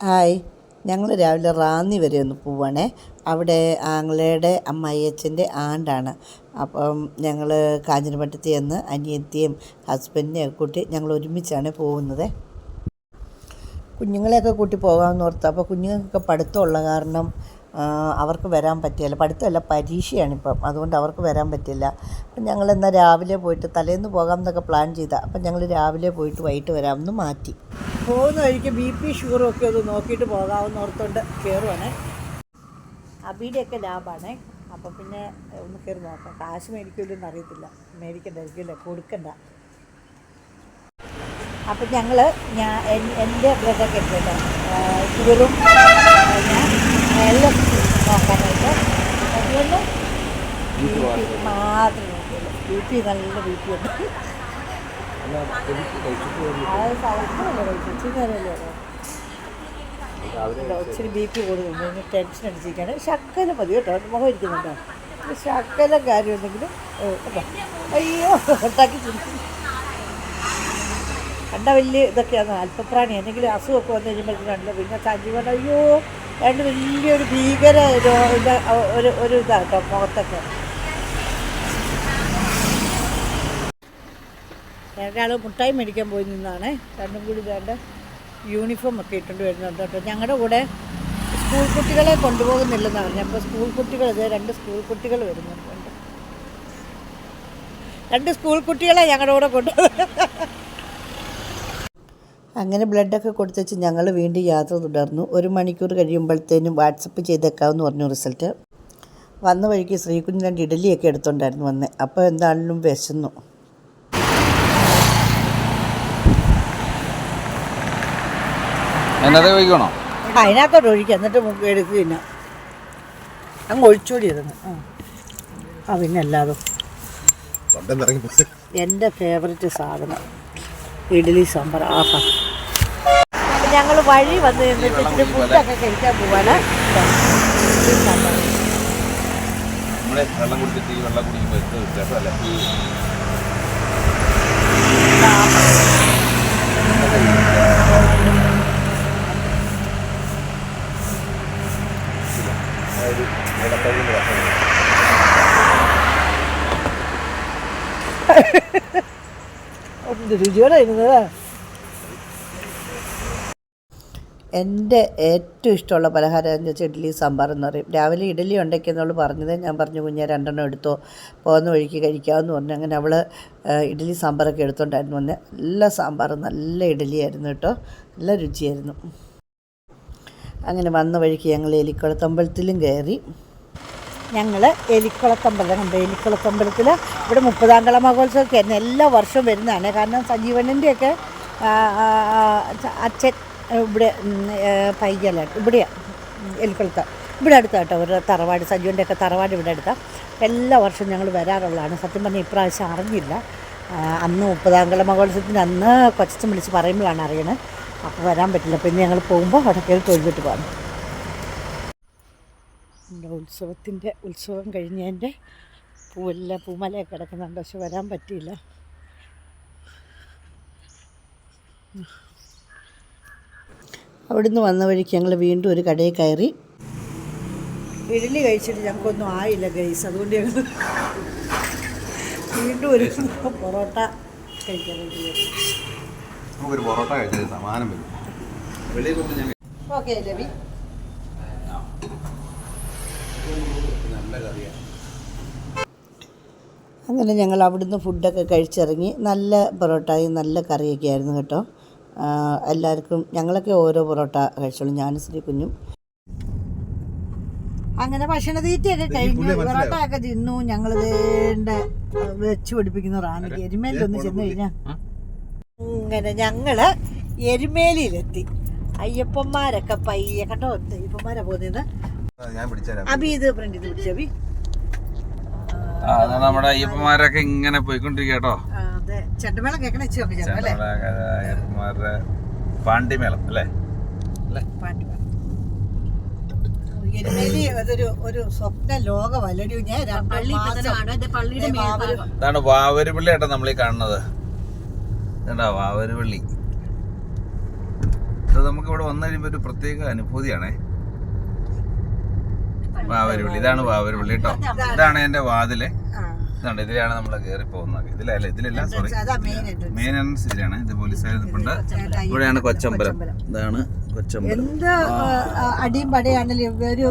Hi. ഞങ്ങൾ രാവിലെ റാന്നി വരെ ഒന്ന് പോവാണേ. അവിടെ ആങ്ങളയുടെ അമ്മായിയച്ഛന്റെ ആണ്ടാണ്. അപ്പം ഞങ്ങൾ കാഞ്ഞിരപ്പട്ടത്തിൽ നിന്ന് അനിയത്തിയും ഹസ്ബൻഡിനെയും കൂട്ടി ഞങ്ങൾ ഒരുമിച്ചാണ് പോകുന്നത്. കുഞ്ഞുങ്ങളെയൊക്കെ കൂട്ടി പോകാമെന്ന് ഓർത്ത്. അപ്പോൾ കുഞ്ഞുങ്ങൾക്കൊക്കെ പഠിത്തമുള്ള കാരണം അവർക്ക് വരാൻ പറ്റിയില്ല പഠിത്തമല്ല പരീക്ഷയാണിപ്പം അതുകൊണ്ട് അവർക്ക് വരാൻ പറ്റില്ല. അപ്പം ഞങ്ങൾ എന്നാൽ രാവിലെ പോയിട്ട് തലേന്ന് പോകാം എന്നൊക്കെ പ്ലാൻ ചെയ്ത. അപ്പം ഞങ്ങൾ രാവിലെ പോയിട്ട് വൈകിട്ട് വരാമെന്ന് മാറ്റി. പോകുന്ന വഴിക്ക് ബി പി ഷുഗറും ഒക്കെ ഒന്ന് നോക്കിയിട്ട് പോകാമെന്ന് ഓർത്തുകൊണ്ട് കയറുവാണേ അബിയുടെയൊക്കെ ലാബാണേ. അപ്പം പിന്നെ ഒന്ന് കയറി നോക്കാം. കാശ് മേടിക്കില്ലെന്ന് അറിയത്തില്ല. മേടിക്കണ്ടായിരിക്കില്ല കൊടുക്കണ്ട. അപ്പം ഞങ്ങൾ ഞാൻ എന്റെ ബ്ലഡൊക്കെ എടുത്തിട്ട് ഷുഗറും പിന്നെ എല്ലാം നോക്കാനായിട്ട് അതുകൊണ്ട് ബി നല്ല ബി ഉണ്ട് അത് ഒത്തിരി ബി പി കൂടുതലുണ്ട് ടെൻഷൻ അടിച്ചിരിക്കുകയാണ് ശക്കല മതി കേട്ടോ മുഖം ഇരിക്കുന്നുണ്ടോ ശക്കല കാര്യം ഉണ്ടെങ്കിലും. അയ്യോ ഉണ്ടാക്കി കണ്ട വലിയ ഇതൊക്കെയാണ് അല്പപ്രാണി എന്തെങ്കിലും അസുഖമൊക്കെ വന്നു കഴിയുമ്പോഴത്തേക്കുണ്ടല്ലോ പിന്നെ സഞ്ജീവൻ അയ്യോ രണ്ട് വലിയൊരു ഭീകര ഒരു ഒരു ഇതാ കേട്ടോ മുഖത്തൊക്കെ ഒരാൾ മുട്ടായി മേടിക്കാൻ പോയി നിന്നാണ്. രണ്ടും കൂടി വേണ്ട യൂണിഫോം ഒക്കെ ഇട്ടുകൊണ്ട് വരുന്നുണ്ട് കേട്ടോ. ഞങ്ങളുടെ കൂടെ സ്കൂൾ കുട്ടികളെ കൊണ്ടുപോകുന്നില്ലെന്ന് പറഞ്ഞു അപ്പോൾ സ്കൂൾ കുട്ടികൾ ഇതേ രണ്ട് സ്കൂൾ കുട്ടികൾ വരുന്നുണ്ട്. രണ്ട് സ്കൂൾ കുട്ടികളെ ഞങ്ങളുടെ കൂടെ കൊണ്ടുപോകുന്നത് അങ്ങനെ ബ്ലഡൊക്കെ കൊടുത്തുവെച്ച് ഞങ്ങൾ വീണ്ടും യാത്ര തുടർന്നു. ഒരു മണിക്കൂർ കഴിയുമ്പോഴത്തേനും വാട്സപ്പ് ചെയ്തേക്കാമെന്ന് പറഞ്ഞു റിസൾട്ട്. വന്ന വഴിക്ക് ശ്രീകുഞ്ഞ് രണ്ട് ഇഡലിയൊക്കെ എടുത്തോണ്ടായിരുന്നു വന്ന്. അപ്പോൾ എന്താണെങ്കിലും വിശന്നു. അതിനകത്തോട്ട് ഒഴിക്കുക എന്നിട്ട് എടുക്കുക പിന്നെ. അങ്ങ് ഒഴിച്ചോടിയിരുന്നു ആ. ആ പിന്നെ അല്ലാതെ. എന്റെ ഫേവററ്റ് സാധനം. ഇഡ്ഡലി സാമ്പാർ. ആഹാ. ഞങ്ങൾ വഴി വന്ന് നിന്നിട്ട് ഇച്ചിരി ഫുഡൊക്കെ കഴിക്കാൻ പോവാണ്. വെള്ളം കുടിച്ചിട്ട് ഈ വെള്ളം കുടിക്കുമ്പോൾ എന്ത് വ്യത്യാസമല്ലേ എന്ത് രുചിയോടെ ഇരുന്നത്. എന്റെ ഏറ്റവും ഇഷ്ടമുള്ള പലഹാരം എന്ന് വെച്ചാൽ ഇഡ്ഡലി സാമ്പാർ എന്ന് പറയും. രാവിലെ ഇഡ്ഡലി ഉണ്ടാക്കിയെന്നവൾ പറഞ്ഞത് ഞാൻ പറഞ്ഞു കുഞ്ഞെ രണ്ടെണ്ണം എടുത്തോ. പോകുന്ന വഴിക്ക് കഴിക്കാമെന്ന് പറഞ്ഞു. അങ്ങനെ അവൾ ഇഡ്ഡലി സാമ്പാറൊക്കെ എടുത്തോണ്ടായിരുന്നു വന്നത് നല്ല സാമ്പാർ നല്ല ഇഡ്ഡലിയായിരുന്നു കേട്ടോ. നല്ല രുചിയായിരുന്നു. അങ്ങനെ വന്ന വഴിക്ക് ഞങ്ങൾ എലിക്കുളത്തമ്പലത്തിലും കയറി. ഞങ്ങൾ എലിക്കുളത്തമ്പലം കണ്ട്? എലിക്കുളത്തമ്പലത്തിൽ ഇവിടെ മുപ്പതാംകള മഹോത്സവമൊക്കെ ആയിരുന്നു. എല്ലാ വർഷവും വരുന്നതാണ്. കാരണം സജീവനന്റെയൊക്കെ അച്ഛൻ ഇവിടെ പൈകലാണ് ഇവിടെയാണ് എലിക്കുളത്ത്. ഇവിടെ അടുത്താട്ടോ ഒരു തറവാട് സജീവന്റെ ഒക്കെ തറവാട് ഇവിടെ അടുത്ത. എല്ലാ വർഷവും ഞങ്ങൾ വരാറുള്ളതാണ്. സത്യം പറഞ്ഞാൽ ഇപ്രാവശ്യം അറിഞ്ഞില്ല. അന്ന് മുപ്പതാംകള മഹോത്സവത്തിന് അന്ന് കൊച്ചച്ചൻ വിളിച്ച് പറയുമ്പോഴാണ് അറിയണത് അപ്പോൾ വരാൻ പറ്റില്ല. പിന്നെ ഞങ്ങൾ പോകുമ്പോൾ അവിടെ കയറി തൊഴുതിട്ട് പോകാം നമ്മുടെ ഉത്സവത്തിന്റെ ഉത്സവം കഴിഞ്ഞതിന്റെ പൂവെല്ലാം പൂമലയൊക്കെ കിടക്കുന്നുണ്ട്. പക്ഷെ വരാൻ പറ്റിയില്ല. അവിടുന്ന് വന്ന വഴിക്ക് ഞങ്ങൾ വീണ്ടും ഒരു കടയിൽ കയറി. ഇഡലി കഴിച്ചിട്ട് ഞങ്ങൾക്കൊന്നും ആയില്ല ഗൈസ്. അതുകൊണ്ട് ഞങ്ങൾ വീണ്ടും ഒരു പൊറോട്ട കഴിക്കാൻ വേണ്ടി പൊറോട്ട കഴിച്ചത് സമാനം ഓക്കെ രവി. നല്ല കറിയാണ് അങ്ങനെ ഞങ്ങൾ അവിടുന്ന് ഫുഡൊക്കെ കഴിച്ചിറങ്ങി നല്ല പൊറോട്ടയും നല്ല കറിയൊക്കെ ആയിരുന്നു കേട്ടോ. എല്ലാവർക്കും ഞങ്ങളൊക്കെ ഓരോ പൊറോട്ട കഴിച്ചോളൂ ഞാനും ശ്രീ കുഞ്ഞും. അങ്ങനെ ഭക്ഷണ തീറ്റയൊക്കെ കഴിഞ്ഞു പൊറോട്ട ഒക്കെ തിന്നു ഞങ്ങൾ വേണ്ട വെച്ച് പിടിപ്പിക്കുന്ന റാണിക്ക് എരുമേലിലൊന്ന് ചെന്ന് കഴിഞ്ഞാൽ അങ്ങനെ ഞങ്ങൾ എരുമേലിയിലെത്തി. അയ്യപ്പന്മാരൊക്കെ പയ്യെ കേട്ടോ അയ്യപ്പന്മാരാ പോകുന്നത് അബി ഇത് ഫ്രണ്ട് ഇത് പിടിച്ചു അബി? ആ അത് നമ്മുടെ അയ്യപ്പന്മാരൊക്കെ ഇങ്ങനെ പോയിക്കൊണ്ടിരിക്കുക കേട്ടോ. അതെ. ചെണ്ടമേളം കേൾക്കണ വെച്ച് നോക്കി ചേട്ടാ അല്ലേ? നമ്മുടെ അയ്യപ്പന്മാരുടെ പാണ്ടിമേളം അല്ലേ? അതൊരു ഒരു സ്വപ്ന ലോകമല്ലടി ഞാൻ. ഇതാണ് വാവരുപള്ളി ഏട്ടാ നമ്മളീ കാണുന്നത്. ഇതാ വാവരുപള്ളി. ഇത് നമുക്ക് ഇവിടെ വന്നു കഴിയുമ്പോൾ ഒരു പ്രത്യേക അനുഭൂതിയാണേ. വാവരുള്ളി. ഇതാണ് വാവരുള്ളി കേട്ടോ ഇതാണ് എന്റെ വാതിൽ. ഇതാണ് ഇതിലാണ് നമ്മൾ കയറി പോകുന്നത്. ഇതിലല്ല ഇതിലല്ല സോറി മെയിൻ എൻട്രൻസ് ഇതിലാണ്. ഇത് പോലീസുകാർ നിൽപ്പുണ്ട് ഇവിടെയാണ് കൊച്ചമ്പലം. ഇതാണ് കൊച്ചമ്പലം. എന്ത് അടിയും പടയാണെങ്കിലും ഒരു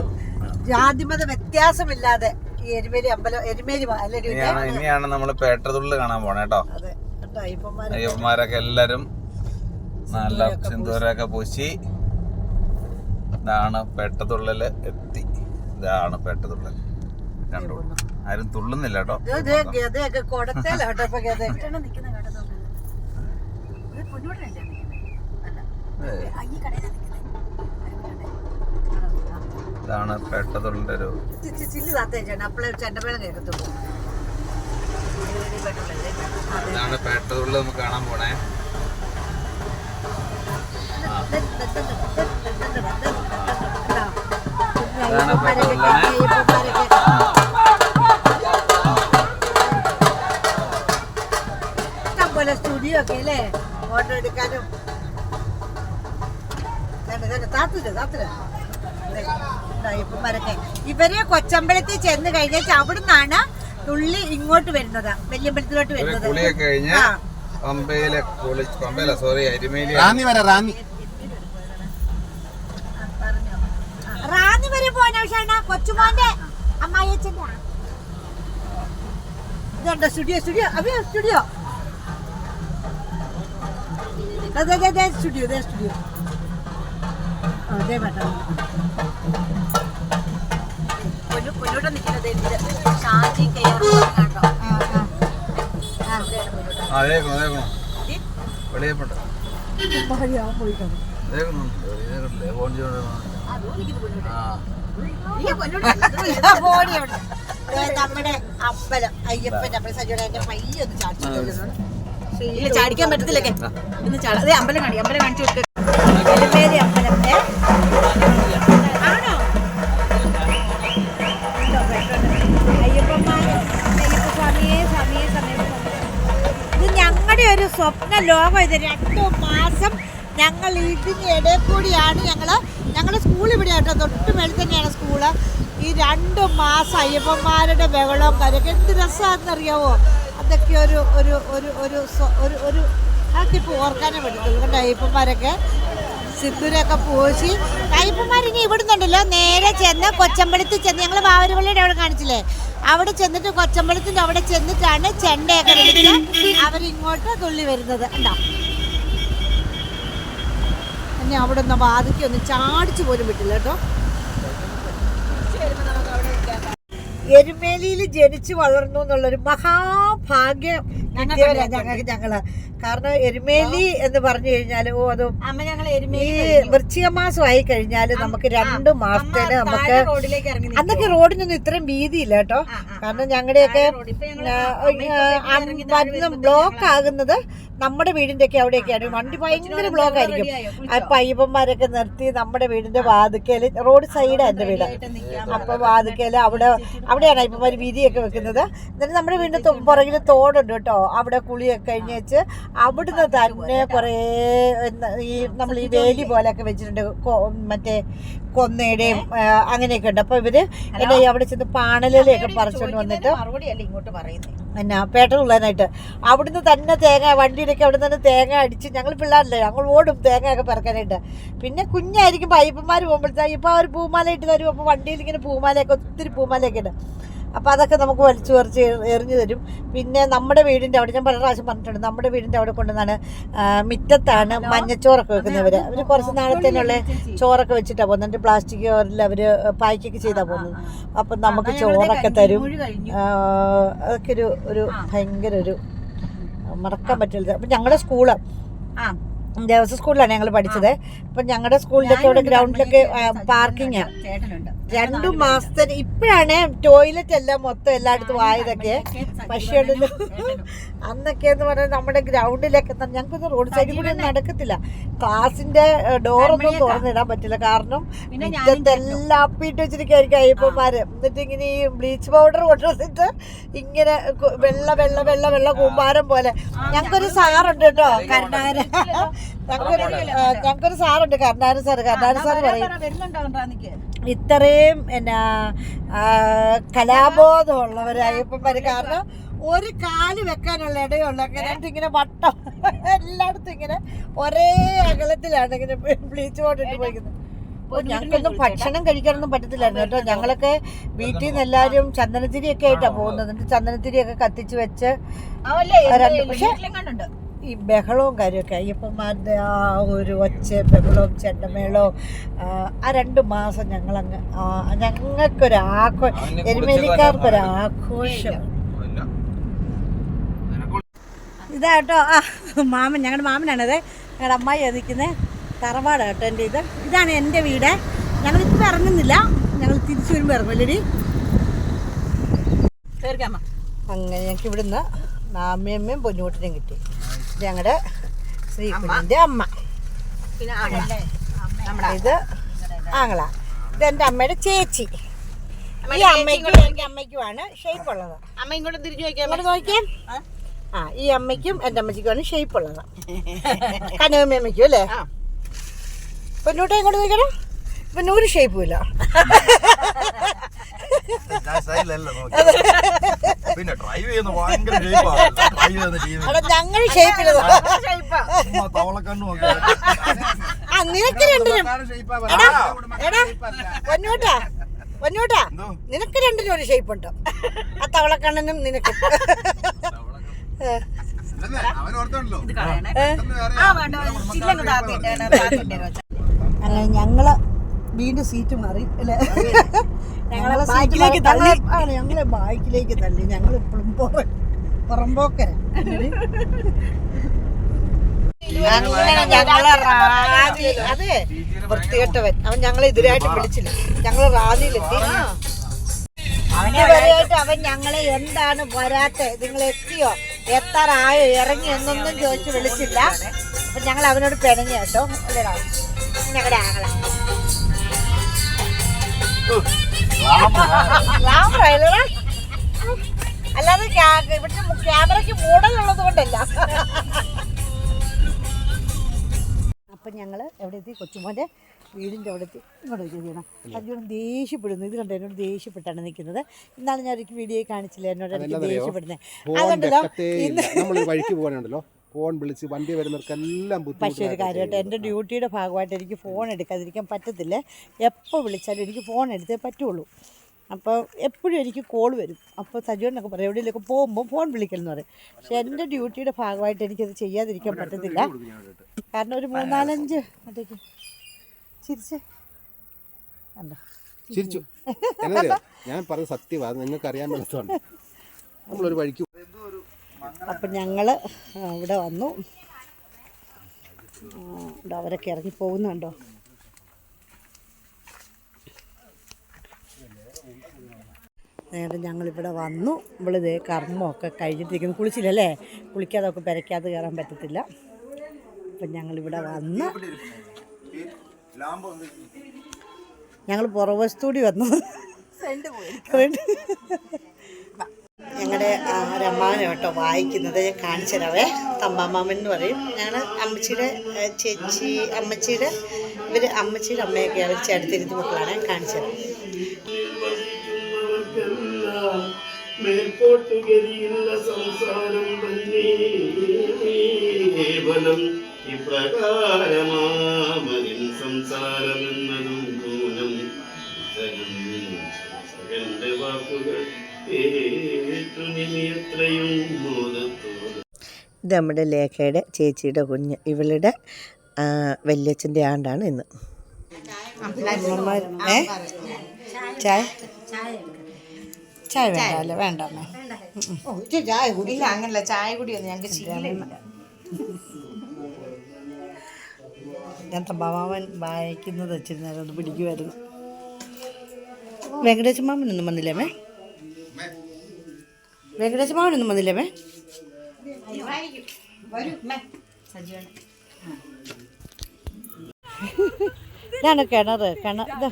ജാതിമത വ്യത്യാസമില്ലാതെ ഈ എരുമേലി അമ്പലം എരുമേലി ഇനിയാണ് നമ്മൾ പേട്ടതുള്ളി കാണാൻ പോണേ കേട്ടോ അയ്യപ്പന്മാരൊക്കെ? എല്ലാരും നല്ല സിന്ദൂരൊക്കെ പൂശി. ഇതാണ് പേട്ടതുള്ളൽ എത്തി. ഇതാണ് പേട്ടതുള്ളൽ രണ്ടു ആരും തുള്ളുന്നില്ല കേട്ടോ ഇതാണ് പെട്ടതുള്ള ഒരു ഇതാണ് പെട്ടതുള്ള നമുക്ക് കാണാൻ പോണേ ഇതാണ് പെട്ടെന്ന് പോലെ സ്റ്റുഡിയോ ഒക്കെ അല്ലേ? ഫോട്ടോ എടുക്കാനും. താത്തില്ല താത്തില്ല ഇപ്പന്മാരൊക്കെ ഇവർ കൊച്ചമ്പലത്തിൽ ചെന്ന് കഴിഞ്ഞാൽ അവിടുന്നാണ് തുള്ളി ഇങ്ങോട്ട് വരുന്നത് വല്യമ്പലത്തിലോട്ട് വരുന്നത്. റാന്നി വരെ റാന്നി. ഇതുണ്ടോ സ്റ്റുഡിയോ സ്റ്റുഡിയോ. അഭിയോ സ്റ്റുഡിയോ. അതെ അതെ അതെ സ്റ്റുഡിയോ അതെ സ്റ്റുഡിയോ. അതെ മേട്ടം പൊന്നോട്ട് നിൽക്കുന്നത് ഷാജി കയ്യാറോ അതേക്കണം അതേക്കണം വെളിയപ്പെട്ട. ഫോൺ ചെയ്യണം ആ നമ്മുടെ അമ്പലം അയ്യപ്പൻ നമ്മുടെ സജോടെ പയ്യെ ഒന്ന് ചാടിച്ചു ചാടിക്കാൻ പറ്റത്തില്ലൊക്കെ ഒന്ന് ചാട അതെ അമ്പലം കാണി അമ്പലം കാണിച്ചു കൊടുക്ക. എരുമേലി അമ്പലം? ആണോ അയ്യപ്പന്മാര് അയ്യപ്പ സ്വാമിയെ സ്വാമിയെ സ്വാമിയെ ഇത് ഞങ്ങളുടെ ഒരു സ്വപ്ന ലോകം ഇത്. രണ്ടു മാസം ഞങ്ങൾ ഇതിന് ഇടയിൽ കൂടിയാണ് ഞങ്ങൾ ഞങ്ങളുടെ സ്കൂൾ ഇവിടെ കേട്ടോ തൊട്ട് മേളിൽ തന്നെയാണ് സ്കൂൾ. ഈ രണ്ട് മാസം അയ്യപ്പന്മാരുടെ ബഹളവും കാര്യമൊക്കെ എന്ത് രസമാണെന്നറിയാവോ? അതൊക്കെ ഒരു ഒരു ഒരു ഒരു ഒരു ഒരു അതൊക്കെ ഇപ്പോൾ ഓർക്കാനേ പറ്റത്തുള്ളൂ. കണ്ടോ അയ്യപ്പന്മാരൊക്കെ സിന്ദൂരൊക്കെ പൂശി. അയ്യപ്പന്മാർ ഇനി ഇവിടുന്നുണ്ടല്ലോ. നേരെ ചെന്ന് കൊച്ചമ്പലത്തിൽ ചെന്ന് ഞങ്ങൾ ബാവരപള്ളിയുടെ അവിടെ കാണിച്ചില്ലേ? അവിടെ ചെന്നിട്ട് കൊച്ചമ്പലത്തിന്റെ അവിടെ ചെന്നിട്ടാണ് ചെണ്ടയൊക്കെ വിളിച്ച് അവരിങ്ങോട്ട് തുള്ളി വരുന്നത്. ഉണ്ടോ ഇനി അവിടെ നിന്ന് വാതിക്കൊന്നും ചാടിച്ചു പോലും വിട്ടില്ല കേട്ടോ. എരുമേലിയിൽ ജനിച്ചു വളർന്നു എന്നുള്ളൊരു മഹാഭാഗ്യം കിട്ടിയവരാ ഞങ്ങൾക്ക് ഞങ്ങൾ. കാരണം എരുമേലി എന്ന് പറഞ്ഞു കഴിഞ്ഞാൽ ഓ അത് ഈ വൃശ്ചിക മാസം ആയി കഴിഞ്ഞാൽ നമുക്ക് രണ്ട് മാസത്തേന് നമുക്ക് അന്നൊക്കെ റോഡിനൊന്നും ഇത്രയും വീതിയില്ല കേട്ടോ. കാരണം ഞങ്ങളുടെയൊക്കെ ബ്ലോക്ക് ആകുന്നത് നമ്മുടെ വീടിന്റെ ഒക്കെ അവിടെയൊക്കെയാണ് വണ്ടി ഭയങ്കര ബ്ലോക്ക് ആയിരിക്കും. ആ പയ്യപ്പന്മാരൊക്കെ നിർത്തി നമ്മുടെ വീടിന്റെ വാതുക്കൽ റോഡ് സൈഡാണ് എന്റെ വീട്. അപ്പൊ വാതുക്കൽ അവിടെ അവിടെയാണ് അയ്യപ്പന്മാർ വീതിയൊക്കെ വെക്കുന്നത്. എന്നിട്ട് നമ്മുടെ വീടിന്റെ പുറകിൽ തോടുണ്ട് കേട്ടോ. അവിടെ കുളിയൊക്കെ കഴിഞ്ഞ് വെച്ച് അവിടുന്ന് തന്നെ കുറേ ഈ നമ്മൾ ഈ വേലി പോലെയൊക്കെ വെച്ചിട്ടുണ്ട്. മറ്റേ കൊന്നയുടെയും അങ്ങനെയൊക്കെ ഉണ്ട് അപ്പൊ ഇവർ എന്നെ അവിടെ ചെന്ന് പാണലിലൊക്കെ പറിച്ചോണ്ട് വന്നിട്ട് മറുപടി അല്ല ഇങ്ങോട്ട് പറയുന്നത് എന്നാ പേട്ട തുള്ളാനായിട്ട് അവിടുന്ന് തന്നെ തേങ്ങ വണ്ടിയിലൊക്കെ അവിടെ തന്നെ തേങ്ങ അടിച്ച് ഞങ്ങൾ പിള്ളേരല്ലേ ഞങ്ങൾ ഓടും തേങ്ങയൊക്കെ പറക്കാനായിട്ട്. പിന്നെ കുഞ്ഞായിരിക്കും പയ്യപ്പന്മാർ പോകുമ്പോഴത്തേക്ക് ഇപ്പൊ അവർ പൂമാല ഇട്ട് തരും അപ്പോൾ വണ്ടിയിൽ ഇങ്ങനെ പൂമാലയൊക്കെ ഒത്തിരി പൂമാലയൊക്കെ ഉണ്ട് അപ്പോൾ അതൊക്കെ നമുക്ക് വലിച്ചു പറിച്ച് എറിഞ്ഞു തരും. പിന്നെ നമ്മുടെ വീടിന്റെ അവിടെ ഞാൻ പല പ്രാവശ്യം പറഞ്ഞിട്ടുണ്ട് നമ്മുടെ വീടിന്റെ അവിടെ കൊണ്ടുവന്നാണ് മിറ്റത്താണ് മഞ്ഞച്ചോറൊക്കെ വെക്കുന്നവർ അവർ കുറച്ച് നാളത്തേനുള്ള ചോറൊക്കെ വെച്ചിട്ടാണ് പോകുന്നത്. എന്നിട്ട് പ്ലാസ്റ്റിക് കവറിൽ അവർ പായ്ക്കൊക്കെ ചെയ്താൽ പോകുന്നത്. അപ്പം നമുക്ക് ചോറൊക്കെ തരും. അതൊക്കെ ഒരു ഒരു ഭയങ്കര ഒരു മറക്കാൻ പറ്റില്ല. അപ്പം ഞങ്ങളുടെ സ്കൂൾ ആ. ദേവസ്വം സ്കൂളിലാണ് ഞങ്ങൾ പഠിച്ചത്. അപ്പം ഞങ്ങളുടെ സ്കൂളിലൊക്കെ അവിടെ ഗ്രൗണ്ടിലൊക്കെ പാർക്കിങ്ങാണ് രണ്ടു മാസത്തിന് ഇപ്പോഴാണ് ടോയ്ലറ്റ് എല്ലാം മൊത്തം എല്ലായിടത്തും ആയതൊക്കെ പക്ഷേ ഉണ്ടല്ലോ. അന്നൊക്കെ എന്ന് പറഞ്ഞാൽ നമ്മുടെ ഗ്രൗണ്ടിലൊക്കെ തന്നെ ഞങ്ങൾക്കൊന്നും റോഡ് സൈഡിൽ കൂടി ഒന്നും നടക്കത്തില്ല. ക്ലാസിന്റെ ഡോറൊന്നും തുറന്നിടാൻ പറ്റില്ല. കാരണം മുറ്റത്തെല്ലാം അപ്പിട്ട് വെച്ചിരിക്കുകയായിരിക്കും അയ്യപ്പന്മാര്. എന്നിട്ട് ഇങ്ങനെ ഈ ബ്ലീച്ച് പൗഡർ കൊണ്ടുവന്നിട്ട് ഇങ്ങനെ വെള്ള വെള്ള വെള്ള വെള്ള കൂമ്പാരം പോലെ. ഞങ്ങൾക്കൊരു സാറുണ്ട് കേട്ടോ. കരുണാകരൻ ഞങ്ങൾക്കൊരു ഞങ്ങൾക്കൊരു സാറുണ്ട്. കരുണാകരൻ സാറ് കരുണാകരൻ സാറ് പറയും ഇത്രയും എന്നാ കലാബോധമുള്ളവരായി ഇപ്പം വരും. കാരണം ഒരു കാൽ വെക്കാനുള്ള ഇടയുള്ള. ഇങ്ങനെ വട്ടം. എല്ലായിടത്തും ഇങ്ങനെ ഒരേ അകലത്തിലാണ് ഇങ്ങനെ ബ്ലീച്ച് പോട്ടിട്ട് ഇട്ട് പോയിക്കുന്നത്. ഞങ്ങൾക്കൊന്നും ഭക്ഷണം കഴിക്കാനൊന്നും പറ്റത്തില്ലായിരുന്നു കേട്ടോ. ഞങ്ങളൊക്കെ വീട്ടിൽ നിന്ന് എല്ലാവരും ചന്ദനത്തിരിയൊക്കെ ആയിട്ടാണ് പോകുന്നത്. എന്നിട്ട് ചന്ദനത്തിരിയൊക്കെ കത്തിച്ച് വെച്ച് പക്ഷേ- ഈ ബഹളവും കാര്യമൊക്കെ അയ്യപ്പന്മാരുടെ ആ ഒരു ഒച്ച ബഹളവും ചെണ്ടമേളവും ആ, രണ്ട് മാസം ഞങ്ങളങ്ങ് ആ, ഞങ്ങൾക്കൊരു ആഘോ അവനെ എരുമേലിക്കാർക്കൊരു ആഘോഷം ഇല്ല. നിനക്കുള്ള- ഇതാട്ടോ. ആ മാമൻ ഞങ്ങളുടെ മാമനാണത്. ഞങ്ങളുടെ അമ്മായി നിൽക്കുന്നത് തറവാട് കേട്ടോ എന്റെ ഇത്. ഇതാണ് എന്റെ വീട്. ഞങ്ങളിപ്പോൾ ഇറങ്ങുന്നില്ല. ഞങ്ങൾ തിരിച്ചു വരുമ്പോൾ ഇറങ്ങില്ലടി അങ്ങനെ ഞങ്ങൾക്ക് ഇവിടുന്ന് മാമിയമ്മയും പൊന്നുകൂട്ടിനെയും കിട്ടി. ഇത് ഞങ്ങളുടെ ശ്രീകുഞ്ഞിന്റെ അമ്മ. ഇത് ആങ്ങള. ഇത് എന്റെ അമ്മയുടെ ചേച്ചി. ഈ അമ്മയ്ക്കും എന്റെ അമ്മയ്ക്കുമാണ് ഷേപ്പ് ഉള്ളത് അമ്മ ഇങ്ങോട്ട് തിരിഞ്ഞു നോക്കിയാ അങ്ങോട്ട് നോക്കിയേ. ആ? ഈ അമ്മയ്ക്കും എന്റെ അമ്മച്ചിക്കുമാണ് ഷേപ്പ് ഉള്ളത് കനകമ്മ അമ്മയ്ക്കും അല്ലേ? പൊന്നൂട്ടെ ഇങ്ങോട്ട് നോക്കണം പൊന്നൂര് ഷേപ്പും പിന്നെ ഡ്രൈവ് ചെയ്യുന്ന ഭയങ്കര ഷേപ്പാണ് ഡ്രൈവ് ചെയ്യുന്ന ടീം ഞങ്ങൾ ഷേപ്പിലത് നിനക്ക് രണ്ടിനും. എടാ എടാ പൊന്നൂട്ടാ പൊന്നൂട്ടാ. നിനക്ക് രണ്ടിനും ഒരു ഷേപ്പ് ഉണ്ട്. ആ തവളക്കണ്ണനും നിനക്ക്. അവൻ ഓർത്തുണ്ടല്ലോ ഇത് കളയണേ. ആ വേണ്ട ചില്ലങ്ങ് താത്തിട്ട് താത്തിട്ട് അങ്ങനെ ഞങ്ങൾ വീണ്ടും സീറ്റ് മാറി അല്ലേ? ഞങ്ങളെ ബാക്കിലേക്ക് തള്ളി. ഞങ്ങളെ ബാക്കിലേക്ക് തള്ളി. ഞങ്ങൾ ഇപ്പോഴും പുറമ്പോക്കര. ഞങ്ങളെ റാലി. അതെ. വൃത്തികെട്ടവൻ. അവൻ ഞങ്ങളെ എതിരായിട്ട് വിളിച്ചില്ല. ഞങ്ങൾ റാലിയിലെത്തി. ഇതുവരെയായിട്ട് അവൻ ഞങ്ങളെ എന്താണ് വരാത്തെ? നിങ്ങൾ എത്തിയോ? എത്താറായോ ഇറങ്ങി എന്നൊന്നും ചോദിച്ച് വിളിച്ചില്ല. അപ്പൊ ഞങ്ങൾ അവനോട് പിണങ്ങി കേട്ടോ. അല്ലേടാ ഞങ്ങളുടെ ആങ്ങള. ഗ്ലാമറായില്ലടാ? അല്ലാതെ ഇവിടുത്തെ ക്യാമറയ്ക്ക് മൂടലുള്ളത് കൊണ്ടല്ല. അപ്പം ഞങ്ങൾ എവിടെ എത്തി? കൊച്ചുമോന്റെ വീടിന്റെ അവിടെ എത്തി. ഇങ്ങോട്ട് വെച്ച് ചെയ്യണം. അതിനോട് ദേഷ്യപ്പെടുന്നു. ഇത് കണ്ടോ എന്നോട് ദേഷ്യപ്പെട്ടാണ് നിൽക്കുന്നത്. ഇന്നാണ് ഞാൻ ഒരു വീഡിയോ കാണിച്ചില്ല. എന്നോട് എനിക്ക് ദേഷ്യപ്പെടുന്നത് അതുകൊണ്ടല്ലോ ഇന്ന് വഴിക്ക് പോകാനുണ്ടല്ലോ. ഫോൺ വിളിച്ച് വണ്ടി വരുന്നവർക്കെല്ലാം പക്ഷേ ഒരു കാര്യമായിട്ട് എന്റെ ഡ്യൂട്ടിയുടെ ഭാഗമായിട്ട് എനിക്ക് ഫോൺ എടുക്കാതിരിക്കാൻ പറ്റത്തില്ല. എപ്പോൾ വിളിച്ചാലും എനിക്ക് ഫോൺ എടുത്തേ പറ്റുള്ളൂ. അപ്പോൾ എപ്പോഴും എനിക്ക് കോൾ വരും. അപ്പോൾ സജീവനൊക്കെ പറയും എവിടെയെങ്കിലൊക്കെ പോകുമ്പോൾ ഫോൺ വിളിക്കണം എന്ന് പറയും. പക്ഷെ എന്റെ ഡ്യൂട്ടിയുടെ ഭാഗമായിട്ട് എനിക്കത് ചെയ്യാതിരിക്കാൻ പറ്റത്തില്ല. കാരണം ഒരു മൂന്നാലഞ്ച് അതേക്ക് ചിരിച്ച്. അല്ല ചിരിച്ചു. ഞാൻ പറഞ്ഞ സത്യമാണ് നിങ്ങൾക്ക് അറിയാൻ മേലത്തോണ്ട്. നമ്മളൊരു വഴിക്ക് അപ്പം ഞങ്ങൾ ഇവിടെ വന്നു. ഇവിടെ അവരൊക്കെ ഇറങ്ങി പോകുന്നുണ്ടോ? നേരെ ഞങ്ങളിവിടെ വന്നു. ഇവളിത് കർമ്മമൊക്കെ കഴിഞ്ഞിട്ടിരിക്കുന്നു. കുളിച്ചില്ലല്ലേ? കുളിക്കാതെ കുളിക്കാതൊക്കെ പെരയ്ക്കാതെ കയറാൻ പറ്റത്തില്ല. അപ്പം ഞങ്ങളിവിടെ വന്ന് ഞങ്ങൾ പുറവശത്തൂടി വന്നു. ഞങ്ങളുടെ ഒരമ്മാവനെ കേട്ടോ വായിക്കുന്നത്. ഞാൻ കാണിച്ചു തരാവേ തമ്പാമാമൻ എന്ന് പറയും. ഞങ്ങൾ അമ്മച്ചിയുടെ ചേച്ചി അമ്മച്ചിയുടെ ഇവർ അമ്മച്ചിയുടെ അമ്മയൊക്കെ അവർ ചേട്ടത്തിരുത്തി മക്കളാണ്. ഞാൻ കാണിച്ചു തരാം സംസാരം കേവലം വാക്കുകൾ ഇത് നമ്മുടെ ലേഖയുടെ ചേച്ചിയുടെ കുഞ്ഞ് ഇവളുടെ വല്യച്ഛന്റെ ആണ്ടാണ് ഇന്ന്. ഏ? ചായ? ചായ വേണ്ട അല്ലേ വേണ്ട ചായ കുടി ഇല്ല അങ്ങനല്ല. ചായ കുടിയൊന്നും ഞങ്ങൾക്ക് ശീലമില്ല. ഞാൻ തമ്പാമാവൻ വായിക്കുന്നത് വെച്ചിരുന്നാലും ഒന്ന് പിടിക്കുമായിരുന്നു വെങ്കടേശ മാമനൊന്നും വന്നില്ലേ മേ വെങ്കടേശ മാമനൊന്നും വന്നില്ലേ മേ? ഇതാണ് കിണർ കിണർ ഇത്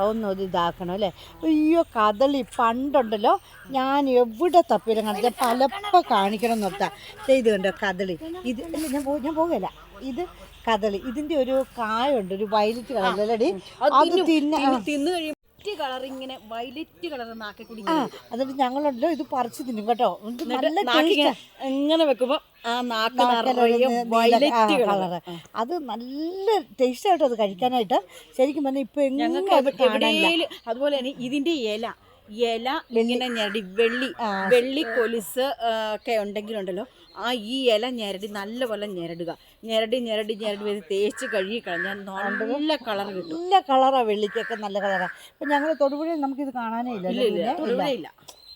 ഒന്ന് ഇതാക്കണം അല്ലേ? അയ്യോ കഥളി പണ്ടുണ്ടല്ലോ. ഞാൻ എവിടെ തപ്പിയാലും കാണിച്ചാൽ പലപ്പോൾ കാണിക്കണം എന്ന് ഓർത്താ. ചെയ്തുകൊണ്ടോ ഇത് കണ്ടോ കദളി. ഇത് ഞാൻ പോ ഞാൻ പോകല ഇത് കഥളി ഇതിന്റെ ഒരു കായുണ്ട് ഒരു വയലറ്റ് കളറിലടി അത് തിന്ന. ആ. തിന്നു കഴിയുമ്പോൾ കളർ ഇങ്ങനെ വയലറ്റ് കളർ നാക്കി കൂടി ആ എന്നിട്ട് ഇത് പറിച്ചു തിന്നും കേട്ടോ. നല്ല ടേസ്റ്റാ. എങ്ങനെ വെക്കുമ്പോ ആ നാക്ക് നിറയെ വയലറ്റ് കളർ അത് നല്ല ടേസ്റ്റ് ആയിട്ടോ അത് കഴിക്കാനായിട്ട്. ശരിക്കും പറഞ്ഞാൽ ഇപ്പൊ ഞങ്ങൾക്ക് അതുപോലെ തന്നെ ഇതിന്റെ ഇല ഇല ഇങ്ങനെ ഞെടി വെള്ളി വെള്ളി കൊലുസ് ഒക്കെ ഉണ്ടെങ്കിലുണ്ടല്ലോ. ആ ഈ ഇല ഞെരടി നല്ലപോലെ ഞെരടുക. ഞെരടി ഞെരടി ഞെരടി വെച്ച് തേച്ച് കഴുകി കളഞ്ഞാൽ നല്ല കളർ കിട്ടും. നല്ല കളറാണ് വെള്ളിക്കൊക്കെ നല്ല കളറാണ് അപ്പം ഞങ്ങൾ തൊടുപുഴയിൽ നമുക്കിത് കാണാനേ ഇല്ല ഇല്ല ഇല്ല.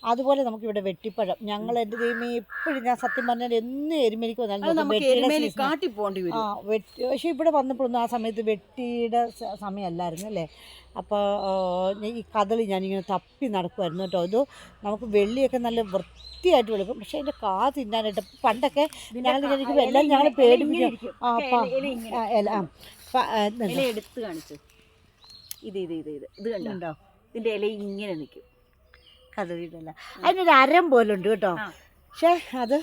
തൊടുപുഴ നമുക്ക് ഇവിടെ വെട്ടിപ്പഴം. ഞങ്ങൾ എന്റെ ദൈവമേ എപ്പോഴും ഞാൻ സത്യം പറഞ്ഞാൽ എന്ന് എരുമേലിക്ക് വന്നാലും. കാട്ടി പോകേണ്ടി ആ വെട്ടി പക്ഷേ ഇവിടെ വന്നപ്പോഴൊന്നും ആ സമയത്ത് വെട്ടിയുടെ സമയമല്ലായിരുന്നു അല്ലേ? അപ്പോൾ ഈ കഥളി ഞാനിങ്ങനെ തപ്പി നടക്കുമായിരുന്നു കേട്ടോ. ഇത് നമുക്ക് വെള്ളിയൊക്കെ നല്ല വൃത്തിയായിട്ട് വെളുക്കും. പക്ഷേ അതിന്റെ കാ തിന്നാനായിട്ട് പണ്ടൊക്കെ ഞങ്ങൾ കഴിക്കുമ്പോൾ എല്ലാം ഞങ്ങൾ പേടിപ്പിക്കും. ആ. എടുത്ത് കാണിച്ചു. ഇത് ഇത് ഇത് ഇത്. ഇത് കണ്ടോ? ഇതിന്റെ ഇല ഇങ്ങനെ നിൽക്കും. കദളിയിലല്ല അതിനൊരു അരം പോലെ ഉണ്ട് കേട്ടോ. പക്ഷേ അത്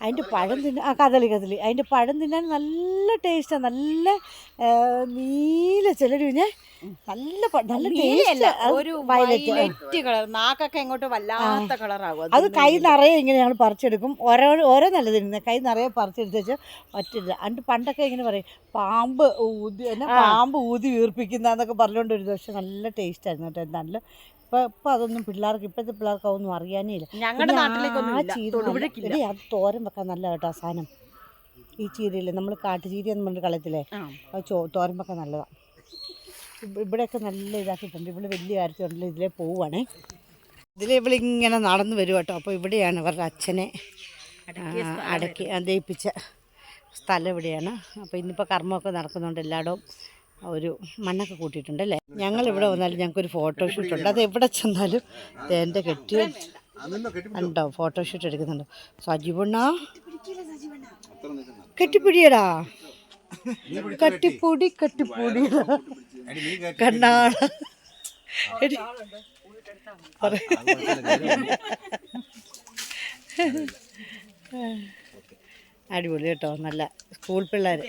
അതിന്റെ പഴം തിന്നാൻ ആ കദളി കദളി. അതിന്റെ പഴം തിന്നാൻ നല്ല ടേസ്റ്റാണ് നല്ല നീല നീല പിന്നെ നല്ല നല്ല ടേസ്റ്റ് ഒരു വയലറ്റ് കളർ നാക്കൊക്കെ എങ്ങോട്ട് വല്ലാത്ത കളറാകും അത് കൈ നിറയെ ഇങ്ങനെ ഞങ്ങൾ പറിച്ചെടുക്കും. ഓരോ ഓരോ നല്ല തിരുന്നത് കൈ നിറയെ പറിച്ചെടുത്ത് വെച്ച് ഒറ്റില്ല അണ്ട് പണ്ടൊക്കെ ഇങ്ങനെ പറയും പാമ്പ് ഊതി എന്നെ പാമ്പ് ഊതി വീർപ്പിക്കുന്ന എന്നൊക്കെ പറഞ്ഞുകൊണ്ട് ഒരു ദിവസം നല്ല ടേസ്റ്റായിരുന്നു കേട്ടോ. നല്ല ഇപ്പം ഇപ്പൊ അതൊന്നും പിള്ളേർക്ക് ഇപ്പോഴത്തെ പിള്ളേർക്ക് അതൊന്നും അറിയാനേ ഇല്ല. ഞങ്ങളുടെ നാട്ടിലേക്കൊന്നും. അത് തോരൻ വെക്കാൻ നല്ല കേട്ടോ സാധനം. ഈ ചീരയില്ലേ നമ്മൾ കാട്ടുചീര എന്ന് പറഞ്ഞ കളയത്തില്ലേ ആ. അത് ചോ തോരൻ വെക്കാൻ നല്ലതാണ് ഇവിടെയൊക്കെ നല്ല ഇതാക്കിയിട്ടുണ്ട്. ഇവിടെ വലിയ കാര്യത്തിലുണ്ടല്ലോ ഇതിലേ പോവുകയാണേ ഇതിൽ ഇവളിങ്ങനെ നടന്നു വരും കേട്ടോ. അപ്പോൾ ഇവിടെയാണ് അവരുടെ അച്ഛനെ അടക്കി ദയിപ്പിച്ച സ്ഥലം ഇവിടെയാണ്. അപ്പോൾ ഇന്നിപ്പോൾ കർമ്മമൊക്കെ നടക്കുന്നുണ്ട് എല്ലായിടവും. ഒരു മണ്ണൊക്കെ കൂട്ടിയിട്ടുണ്ട് അല്ലേ? ഞങ്ങൾ ഇവിടെ വന്നാലും ഫോട്ടോ ഷൂട്ട് ഉണ്ട്. അത് എവിടെ ചെന്നാലും ദേ എന്റെ കെട്ടി ഉണ്ടോ ഫോട്ടോഷൂട്ട് എടുക്കുന്നുണ്ടോ. സജീവണ്ണ കെട്ടിപ്പിടിയടാ? കട്ടിപ്പൊടി. കട്ടിപ്പൊടി കണ്ണാട. എടി. അടിപൊളി. കേട്ടോ നല്ല സ്കൂൾ പിള്ളേർ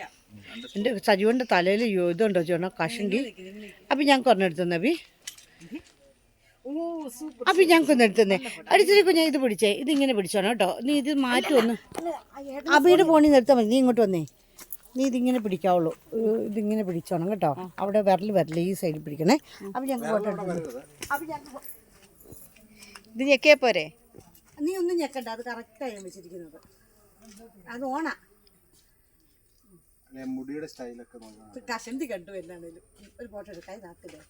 എന്റെ സജീവന്റെ തലയിൽ ഇതുണ്ടോ ചോണോ കഷണ്ടി? അപ്പം ഞാൻ ഒരെണ്ണം അഭി അബി അപ്പം. ഞങ്ങൾക്ക് ഒന്ന് എടുത്തന്നെ അടിച്ചിരിക്കും ഞാൻ ഇത് പിടിച്ചേ. ഇതിങ്ങനെ പിടിച്ചോണം കേട്ടോ. നീ ഇത് മാറ്റുമൊന്ന് അബിയുടെ ഫോണിൽ എടുത്താൽ മതി. നീ ഇങ്ങോട്ട് വന്നേ. നീ ഇതിങ്ങനെ പിടിക്കാവുള്ളൂ. ഇതിങ്ങനെ പിടിച്ചോണം കേട്ടോ. അവിടെ വിരൽ വരൽ ഈ സൈഡിൽ പിടിക്കണേ. അപ്പം ഞങ്ങൾക്ക് ഫോട്ടോ എടുത്തു അപ്പം ഞങ്ങൾക്ക് ഇത് ഞെക്കിയാൽ പോരെ? നീ ഒന്നും ഞെക്കണ്ട. അത് കറക്റ്റാണ് ഞാൻ വെച്ചിരിക്കുന്നത്. അത് ഓണാ. മുടിയുടെ സ്റ്റൈലൊക്കെ നോക്കാം കഷണ്ടി കണ്ടു എന്നാണേലും. ഒരു ഫോട്ടോ എടുക്കാൻ നാക്കില്ലേ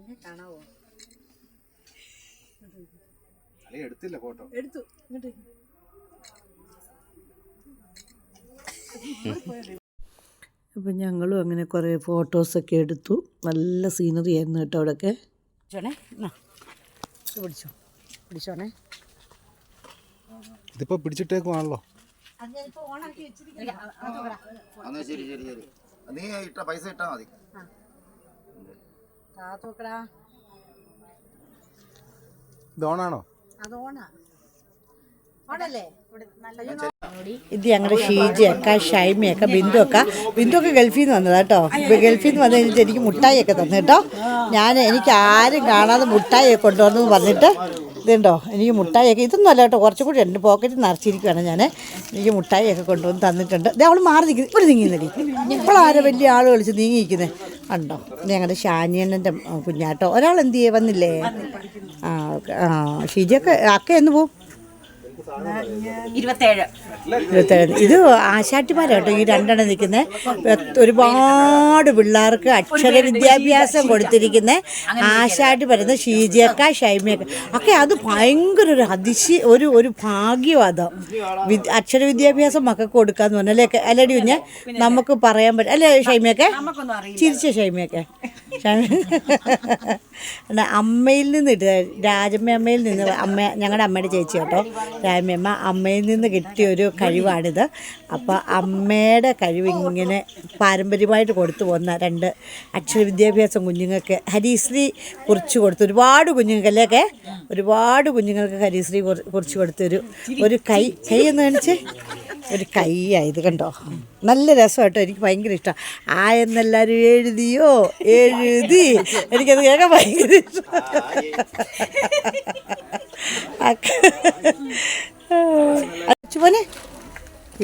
എന്നെ കാണാവോ? അല്ലെങ്കിൽ എടുത്തില്ല ഫോട്ടോ. എടുത്തു. ഇങ്ങോട്ട് അപ്പം ഞങ്ങളും അങ്ങനെ കുറേ ഫോട്ടോസൊക്കെ എടുത്തു. നല്ല സീനറി ആയിരുന്നു കേട്ടോ അവിടെയൊക്കെ പിടിച്ചോണേ പിടിച്ചോ. പിടിച്ചോണേ. ഇതിപ്പോ പിടിച്ചിട്ടേക്കുവാണല്ലോ. എന്നാ ശരി ശരി ശരി. നീ ഇട്ട പൈസ ഇട്ടാ മതി. ഇത് ഓണാണോ? അത് ഓണാ. ഓണല്ലേ? ഇത് ഞങ്ങളുടെ ഷീജയൊക്കെ ഷൈമയൊക്കെ ബിന്ദുവൊക്കെ. ബിന്ദുവൊക്കെ ഗൾഫിൽ നിന്ന് വന്നതാ കേട്ടോ ഗൾഫിൽ നിന്ന് വന്നു കഴിഞ്ഞിട്ട് എനിക്ക് മുട്ടായിയൊക്കെ തന്നു കേട്ടോ ഞാൻ എനിക്ക് ആരും കാണാതെ മുട്ടായിയൊക്കെ കൊണ്ടുവന്നു പറഞ്ഞിട്ട് ഇതുണ്ടോ? എനിക്ക് മുട്ടായിയൊക്കെ ഇതൊന്നും അല്ല കേട്ടോ കുറച്ചും കൂടി എന്റെ പോക്കറ്റിൽ നിറച്ചിരിക്കുകയാണ് ഞാൻ എനിക്ക് മുട്ടായിയൊക്കെ കൊണ്ടുവന്ന് തന്നിട്ടുണ്ട്. ഇത് അവൾ മാറി നിൽക്കുന്നത് ഇവിടെ നീങ്ങുന്നടി ഇപ്പോഴാരോ വലിയ ആൾ വിളിച്ച് നീങ്ങിയിരിക്കുന്നത് ഉണ്ടോ ഞങ്ങളുടെ ഷാനിയണ്ണന്റെ കുഞ്ഞാട്ടോ. ഒരാൾ എന്ത് ചെയ്യേ? വന്നില്ലേ? ആ ഓക്കെ. ആ ഷീജയൊക്കെ അക്ക എന്ന് പോവും ഇരുപത്തേഴ്. ഇരുപത്തേഴ്. ഇത് ആശാട്ടിമാരാട്ടോ ഈ രണ്ടെണ്ണം നിൽക്കുന്നത് ഒരുപാട് പിള്ളേർക്ക് അക്ഷര വിദ്യാഭ്യാസം കൊടുത്തിരിക്കുന്ന. ആശാട്ടി വരുന്ന ഷീജക്ക ഷൈമയൊക്കെ ഒക്കെ അത് ഭയങ്കര ഒരു അതിശി ഒരു ഒരു ഭാഗ്യം അത്. അക്ഷര വിദ്യാഭ്യാസം മക്കൾക്ക് കൊടുക്കാന്ന് പറഞ്ഞാൽ അല്ലേ അല്ലടി കുഞ്ഞ് നമുക്ക് പറയാൻ പറ്റും അല്ലേ ഷൈമയൊക്കെ ചിരിച്ച ഷൈമയൊക്കെ അമ്മയിൽ നിന്ന് ഇട്ട് രാജമ്മ അമ്മയിൽ നിന്ന് അമ്മ ഞങ്ങളുടെ അമ്മയുടെ ചേച്ചി കേട്ടോ. രാജമ്മ അമ്മയിൽ നിന്ന് കിട്ടിയ ഒരു കഴിവാണിത്. അപ്പോൾ അമ്മയുടെ കഴിവ് ഇങ്ങനെ പാരമ്പര്യമായിട്ട് കൊടുത്തു പോകുന്ന രണ്ട് അക്ഷര വിദ്യാഭ്യാസം കുഞ്ഞുങ്ങൾക്ക് ഹരിശ്രീ കുറിച്ച് കൊടുത്തു ഒരുപാട് കുഞ്ഞുങ്ങൾക്കല്ലേക്കെ ഒരുപാട് കുഞ്ഞുങ്ങൾക്ക് ഹരിശ്രീ കുറി- കുറിച്ച് കൊടുത്തൊരു ഒരു കൈ കൈ എന്ന് കാണിച്ചേ. ഒരു കൈയായത് കണ്ടോ? നല്ല രസമായിട്ടോ എനിക്ക് ഭയങ്കര ഇഷ്ടം. ആ എന്നെല്ലാവരും എഴുതിയോ? എഴുതി. എനിക്കത് കേൾക്കാൻ ഭയങ്കര ഇഷ്ടം. അച്ചുമോനെ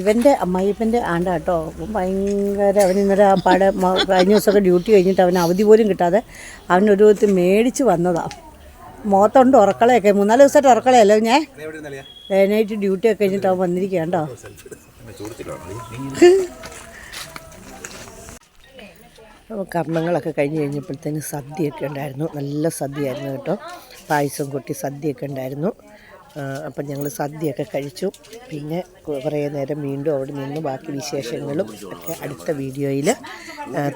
ഇവന്റെ അമ്മായിപ്പന്റെ ആണ്ട കേട്ടോ. ഭയങ്കര അവൻ ഇന്നലെ ആ പാട കഴിഞ്ഞ ദിവസമൊക്കെ ഡ്യൂട്ടി കഴിഞ്ഞിട്ട് അവന് അവധി പോലും കിട്ടാതെ അവനൊരു വിധത്തിൽ മേടിച്ച് വന്നതാണ് മുഖത്തുണ്ട് ഉറക്കളയൊക്കെ മൂന്നാൽ ദിവസമായിട്ട് ഉറക്കളയല്ലോ ഞാൻ നൈറ്റ് ഡ്യൂട്ടി ഒക്കെ കഴിഞ്ഞിട്ട് അവൻ വന്നിരിക്കണ്ടോ കർമ്മങ്ങളൊക്കെ കഴിഞ്ഞ് കഴിഞ്ഞപ്പോഴത്തേന് സദ്യയൊക്കെ ഉണ്ടായിരുന്നു. നല്ല സദ്യയായിരുന്നു കേട്ടോ. പായസം കൊട്ടി സദ്യയൊക്കെ ഉണ്ടായിരുന്നു. അപ്പം ഞങ്ങൾ സദ്യയൊക്കെ കഴിച്ചു. പിന്നെ കുറേ നേരം വീണ്ടും അവിടെ നിന്ന് ബാക്കി വിശേഷങ്ങളും ഒക്കെ അടുത്ത വീഡിയോയിൽ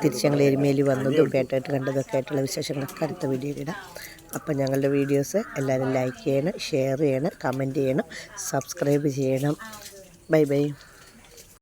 തിരിച്ച് ഞങ്ങൾ എരുമേലി വന്നതും കേട്ടായിട്ട് കണ്ടതൊക്കെ ആയിട്ടുള്ള വിശേഷങ്ങളൊക്കെ അടുത്ത വീഡിയോയിൽ ഇടാം. അപ്പം ഞങ്ങളുടെ വീഡിയോസ് എല്ലാവരും ലൈക്ക് ചെയ്യണം ഷെയർ ചെയ്യണം കമന്റ് ചെയ്യണം സബ്സ്ക്രൈബ് ചെയ്യണം. Bye bye.